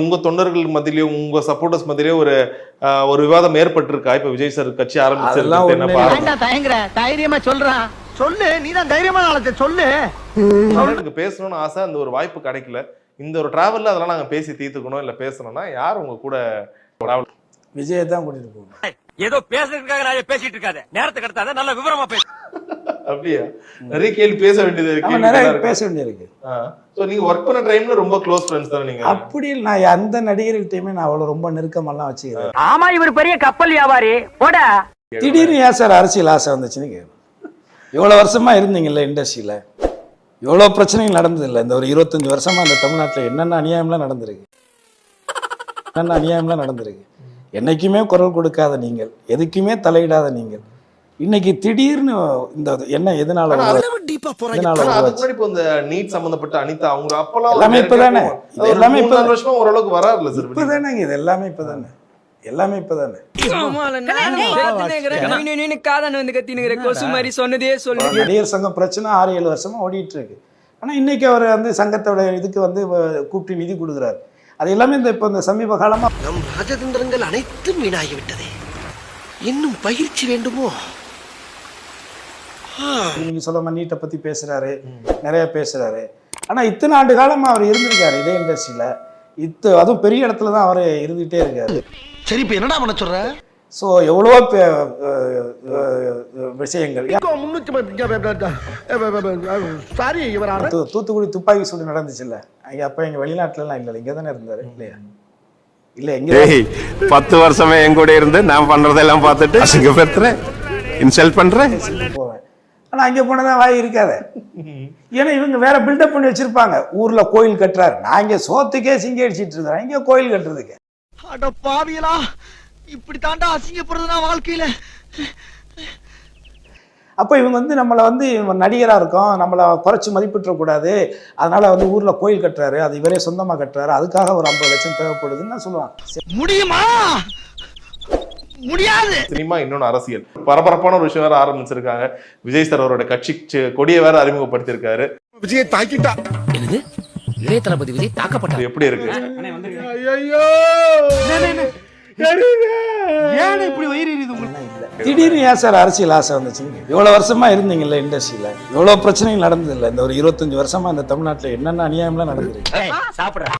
உங்க தொண்டர்கள் மத்தியிலயும் உங்க சப்போர்ட்டர்ஸ் மத்தியிலயும் ஒரு ஆஹ், ஒரு விவாதம் ஏற்பட்டிருக்கா? இப்ப விஜய் சார் கட்சி ஆரம்பிச்சிருக்கு. தயங்குற? தைரியமா சொல்றான் சொல்லு நீ தான் தைரியமான ஆளத்தை சொல்லு. எனக்கு பேசணும்னு ஆசை அந்த ஒரு வாய்ப்பு கிடைக்கல. இந்த ஒரு டிராவல்ல அதெல்லாம் நாங்க பேசி தீர்த்துக்கணும் இல்ல பேசணும்னா யார் உங்க கூட விஜயை தான் கூட்டிட்டு போகணும். ஏதோ பேசுறதுக்காக நான் பேசிட்டு இருக்காத. நேரத்தை கடத்தாத நல்ல விவரமா பேசு. அப்படியா? நிறைய கேள்வி பேச வேண்டியது கேள்வி நிறைய இருக்கு. பேச வேண்டியிருக்கு ஆ. So, நீங்க ஒர்க் பண்ண டைம்ல ரொம்ப க்ளோஸ் ஃப்ரெண்ட்ஸ் தானே நீங்க? அப்படி நான் அந்த நடிகர்கள்ட்டையுமே நான் அவ்வளவு ரொம்ப நெருக்கமெல்லாம் வச்சுக்கிறேன். ஆமா இவர் பெரிய கப்பல் வியாபாரி. போடா. திடீர்னு ஏன் சார் அரசியல் ஆசை வந்துச்சுன்னு கேட்கும் இவ்வளோ வருஷமா இருந்தீங்கல்ல இண்டஸ்ட்ரியில். எவ்வளோ பிரச்சனைகள் நடந்ததில்ல. இந்த ஒரு இருபத்தஞ்சு வருஷமா இந்த தமிழ்நாட்டில் என்னென்ன அநியாயம்லாம் நடந்திருக்கு? என்னென்ன அநியாயம்லாம் நடந்திருக்கு? என்னைக்குமே குரல் கொடுக்காத நீங்கள் எதுக்குமே தலையிடாத நீங்கள். இன்னைக்கு திடீர்னு இந்த என்ன எதனால முன்னாடி இப்போ இந்த நீட் சம்பந்தப்பட்ட அனிதா அவங்க அப்பெல்லாம் எல்லாமே இப்பதானே. எல்லாமே இப்பதான். வருஷமா ஓரளவுக்கு வராருல்ல சார் இப்பதானேங்க இது எல்லாமே இப்பதானே. எல்லாமே இப்பதானே. கொசு மாதிரி சொன்னதே சொல்லு. நடிகர் சங்கம் பிரச்சனை ஆறு ஏழு வருஷமா ஓடிட்டு இருக்கு ஆனா இன்னைக்கு அவர் வந்து சங்கத்தோட இதுக்கு வந்து கூப்பிட்டு நிதி கொடுக்குறாரு. அது எல்லாமே இந்த இப்போ இந்த சமீப காலமா நம் ராஜதந்திரங்கள் அனைத்தும் வீணாகிவிட்டதே. இன்னும் பயிற்சி வேண்டுமோ? நீங்க சொல்ல மாதிரி நீட்டை பத்தி பேசுறாரு. நிறைய பேசுறாரு. ஆனா இத்தனை ஆண்டு காலமா அவர் இருந்திருக்காரு இதே இண்டஸ்ட்ரியில இத்து அதுவும் பெரிய இடத்துல தான் அவர் இருந்துகிட்டே இருக்காரு. சரி இப்ப என்னடா பண்ண சொல்ற? ஸோ எவ்வளவோ விஷயங்கள். சாரி தூத்துக்குடி துப்பாக்கி சூடு நடந்துச்சுல்ல. அங்க அப்ப எங்க வெளிநாட்டுல எல்லாம் இல்லை இங்க தானே இருந்தாரு இல்லையா? இல்ல எங்க பத்து வருஷமே என் கூட இருந்து நான் பண்றதெல்லாம் பார்த்துட்டு அசிங்கப்படுத்துறேன் இன்சல்ட் பண்றேன் பேசிட்டு போவேன் ஆனா அங்க போனதான் வாய் இருக்காத. ஏன்னா இவங்க வேற பில்டப் பண்ணி வச்சிருப்பாங்க. ஊர்ல கோயில் கட்டுறாரு. நான் இங்க சோத்துக்கே சிங்க அடிச்சிட்டு இருக்கிறேன். இங்க கோயில் கட்டுறதுக்கு. அட பாவியலா இப்படி தாண்டா அசிங்கப்படுறது நான் வாழ்க்கையில. அப்போ இவங்க வந்து நம்மளை வந்து இவங்க நடிகரா இருக்கோம். நம்மளை குறைச்சி மதிப்பிட்டுற கூடாது. அதனால வந்து ஊர்ல கோயில் கட்டுறாரு. அது இவரே சொந்தமா கட்டுறாரு. அதுக்காக ஒரு ஐம்பது லட்சம் தேவைப்படுதுன்னு நான் சொல்லுவாங்க. முடியுமா? முடியாது. சினிமா இன்னொன்னு அரசியல். பரபரப்பான ஒரு விஷயம் வேற ஆரம்பிச்சிருக்காங்க. விஜய் சார் அவரோட கட்சி கொடியை வேற அறிமுகப்படுத்தியிருக்காரு. என்னது? இளைய தளபதி விஜய் தாக்கப்பட்டார்? எப்படி இருக்கு? ஏன் இப்படி வயிறு எரியுது உங்களுக்கு? திடீர்னு ஏன் சார் அரசியல் ஆசை வந்துச்சுன்னு இவ்வளவு வருஷமா இருந்தீங்கல்ல இண்டஸ்ட்ரியில எவ்வளவு பிரச்சனைகள் நடந்ததில்ல. இந்த ஒரு இருபத்தஞ்சு வருஷமா இந்த தமிழ்நாட்டுல என்னென்ன அநியாயம்லாம் நடந்திருக்கு? சாப்பிடுற.